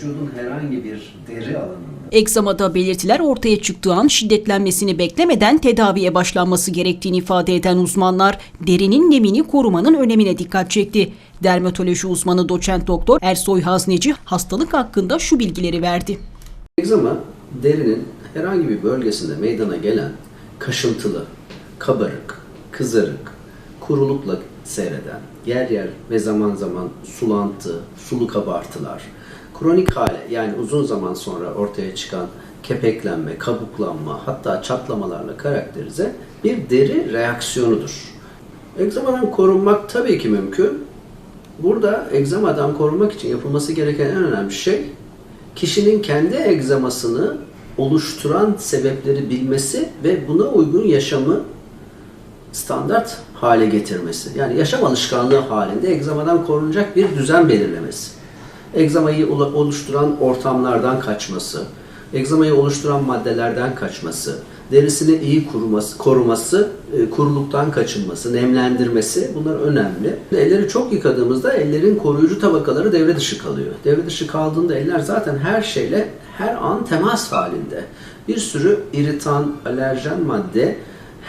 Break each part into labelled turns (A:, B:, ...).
A: vücudun herhangi bir deri alanında
B: Egzamada belirtiler ortaya çıktığı an şiddetlenmesini beklemeden tedaviye başlanması gerektiğini ifade eden uzmanlar derinin nemini korumanın önemine dikkat çekti. Dermatoloji uzmanı doçent doktor Ersoy Hazneci hastalık hakkında şu bilgileri verdi.
A: Egzama derinin herhangi bir bölgesinde meydana gelen kaşıntılı, kabarık, kızarık, kurulukla seyreden, yer yer ve zaman zaman sulantı, sulu kabartılar, kronik hale yani uzun zaman sonra ortaya çıkan kepeklenme, kabuklanma hatta çatlamalarla karakterize bir deri reaksiyonudur. Egzamadan korunmak tabii ki mümkün. Burada egzamadan korunmak için yapılması gereken en önemli şey kişinin kendi egzamasını oluşturan sebepleri bilmesi ve buna uygun yaşamı standart hale getirmesi. Yani yaşam alışkanlığı halinde egzamadan korunacak bir düzen belirlemesi. Egzamayı oluşturan ortamlardan kaçması, egzamayı oluşturan maddelerden kaçması, derisini iyi kuruması, koruması, e, kuruluktan kaçınması, nemlendirmesi bunlar önemli. Elleri çok yıkadığımızda ellerin koruyucu tabakaları devre dışı kalıyor. Devre dışı kaldığında eller zaten her şeyle her an temas halinde. Bir sürü iritan, alerjen madde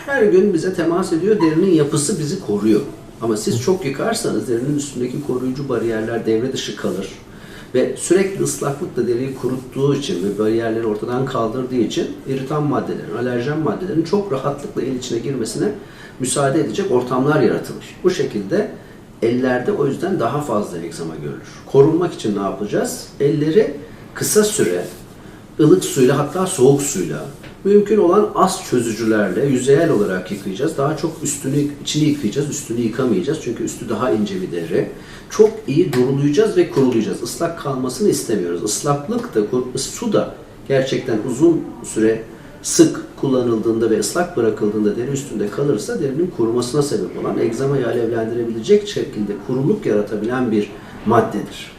A: her gün bize temas ediyor. Derinin yapısı bizi koruyor. Ama siz çok yıkarsanız derinin üstündeki koruyucu bariyerler devre dışı kalır. Ve sürekli ıslaklık da deriyi kuruttuğu için ve bariyerleri ortadan kaldırdığı için iritan maddelerin, alerjen maddelerin çok rahatlıkla el içine girmesine müsaade edecek ortamlar yaratılır. Bu şekilde ellerde o yüzden daha fazla egzama görülür. Korunmak için ne yapacağız? Elleri kısa süre ılık suyla hatta soğuk suyla mümkün olan az çözücülerle yüzeyel olarak yıkayacağız. Daha çok üstünü içini yıkayacağız. Üstünü yıkamayacağız. Çünkü üstü daha ince bir deri. Çok iyi durulayacağız ve kurulayacağız. Islak kalmasını istemiyoruz. Islaklık da su da gerçekten uzun süre sık kullanıldığında ve ıslak bırakıldığında deri üstünde kalırsa derinin kurumasına sebep olan egzamayı alevlendirebilecek şekilde kuruluk yaratabilen bir maddedir.